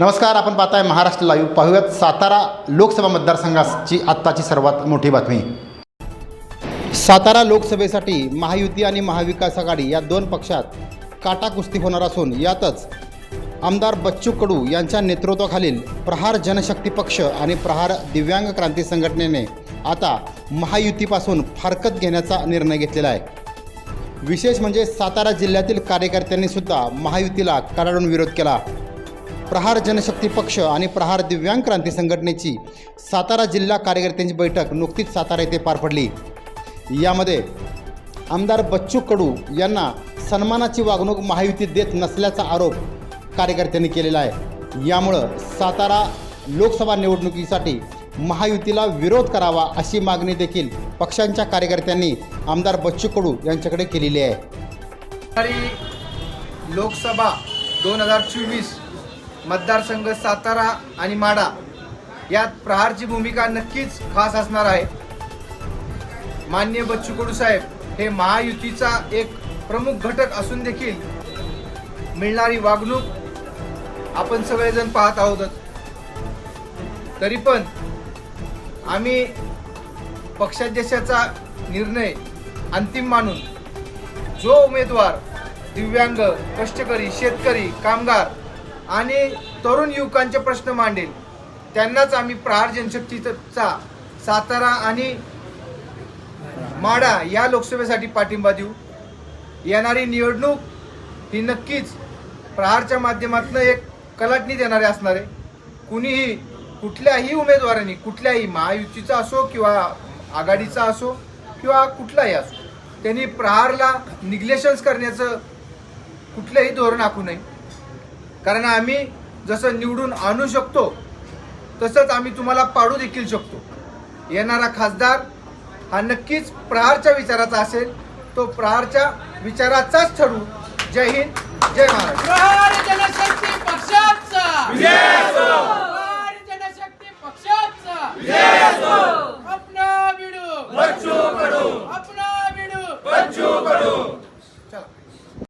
नमस्कार आपण पाहताय महाराष्ट्र लाईव्ह पाहूयात सातारा लोकसभा मतदारसंघाची आत्ताची सर्वात मोठी बातमी. सातारा लोकसभेसाठी महायुती आणि महाविकास आघाडी या दोन पक्षात काटा कुस्ती होणार असून यातच आमदार बच्चू कडू यांच्या नेतृत्वाखालील प्रहार जनशक्ती पक्ष आणि प्रहार दिव्यांग क्रांती संघटनेने आता महायुतीपासून फारकत घेण्याचा निर्णय घेतलेला आहे. विशेष म्हणजे सातारा जिल्ह्यातील कार्यकर्त्यांनी सुद्धा महायुतीला कडाडून विरोध केला. प्रहार जनशक्ती पक्ष आणि प्रहार दिव्यांग क्रांती संघटनेची सातारा जिल्हा कार्यकर्त्यांची बैठक नुकतीच सातारा येथे पार पडली. यामध्ये आमदार बच्चू कडू यांना सन्मानाची वागणूक महायुती देत नसल्याचा आरोप कार्यकर्त्यांनी केलेला आहे. यामुळं सातारा लोकसभा निवडणुकीसाठी महायुतीला विरोध करावा अशी मागणी देखील पक्षांच्या कार्यकर्त्यांनी आमदार बच्चू कडू यांच्याकडे केलेली आहे. लोकसभा दोन हजार चोवीस मतदारसंघ सातारा आणि माडा यात प्रहारची भूमिका नक्कीच खास असणार आहे. मान्य बच्चू कडू साहेब हे महायुतीचा एक प्रमुख घटक असून देखील मिळणारी वागणूक आपण सगळेजण पाहत आहोतच तरी पण आम्ही पक्षाध्यक्षाचा निर्णय अंतिम मानून जो उमेदवार दिव्यांग कष्टकरी शेतकरी कामगार आणि तरुण युवकांचे प्रश्न मांडेल. त्यांनाच आम्ही प्रहार जनशक्तीचा सातारा आणि माडा या लोकसभेसाठी पाठिंबा देऊ. येणारी निवडणूक ही नक्कीच प्रहारच्या माध्यमातून एक कलाटणी देणारे असणार आहे. कुणीही कुठल्याही उमेदवारांनी कुठल्याही महायुतीचा असो किंवा आघाडीचा असो किंवा कुठलाही असो त्यांनी प्रहारला निग्लेशन्स करण्याचं कुठलंही धोरण आखू नये. कारण आम्ही जसं निवडून आणू शकतो तसंच आम्ही तुम्हाला पाडू देखील शकतो. येणारा खासदार हा नक्कीच प्रहारच्या विचाराचा असेल तो प्रहारच्या विचाराचाच ठरू. जय हिंद जय महाराष्ट्र.